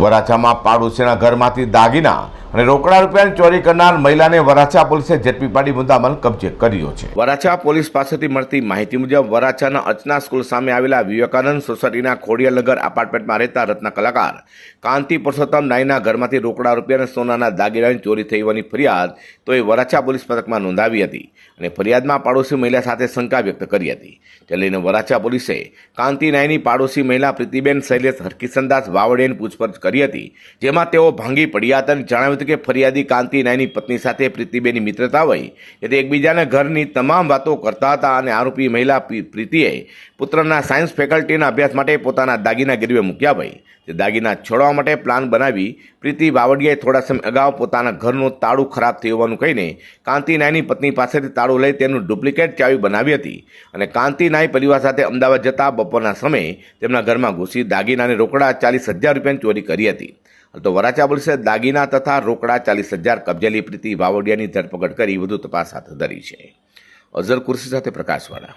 વરાછામાં પાડોશીના ઘરમાંથી દાગીના અને રોકડા રૂપિયાની ચોરી કરનાર મહિલાને વરાછા પોલીસે ઝડપી પાડી મુદ્દામાલ કબજે કર્યો છે. વરાછા પોલીસ પાસેથી મળતી માહિતી મુજબ વરાછાના અર્ચના સ્કૂલ સામે આવેલા વિવેકાનંદ સોસાયટીના ખોડિયાનગર એપાર્ટમેન્ટમાં રહેતા રત્ન કલાકાર કાંતિ પુરુષોત્તમ નાઈના ઘરમાંથી રોકડા રૂપિયા અને સોનાના દાગીનાની ચોરી થઈ હોવાની ફરિયાદ તો એ વરાછા પોલીસ મથકમાં નોંધાવી હતી અને ફરિયાદમાં પાડોશી મહિલા સાથે શંકા વ્યક્ત કરી હતી. તે લઈને વરાછા પોલીસે કાંતિ નાયની પાડોશી મહિલા પ્રીતિબેન શૈલેષ હરકિશનદાસ વાવડેની પૂછપરછ કરી હતી, જેમાં તેઓ ભાંગી પડ્યા હતા અને જણાવ્યું હતું કે ફરિયાદી કાંતિ નાયની પત્ની સાથે પ્રીતિબેનની મિત્રતા હોય એટલે એકબીજાના ઘરની તમામ વાતો કરતા હતા અને આરોપી મહિલા પ્રીતિએ પુત્રના સાયન્સ ફેકલ્ટીના અભ્યાસ માટે પોતાના દાગીના ગીરવે મૂક્યા હોય તે દાગીના છોડવા માટે પ્લાન બનાવી પ્રીતિ બાવડિયાએ થોડા સમય અગાઉ પોતાના ઘરનું તાળું ખરાબ થયું હોવાનું કહીને કાંતિ નાયની પત્ની પાસેથી તાળું લઈ તેનું ડુપ્લિકેટ ચાવી બનાવી હતી અને કાંતિ નાય પરિવાર સાથે અમદાવાદ જતા બપોરના સમયે તેમના ઘરમાં ઘૂસી દાગીના રોકડા ચાલીસ હજાર રૂપિયાની ચોરી કરી હતી. તો વરાછા પોલીસે દાગીના તથા રોકડા ચાલીસ હજાર કબજેલી પ્રીતિ વાવડિયાની ધરપકડ કરી વધુ તપાસ હાથ ધરી છે. અઝર કુર્સી સાથે પ્રકાશવાળા.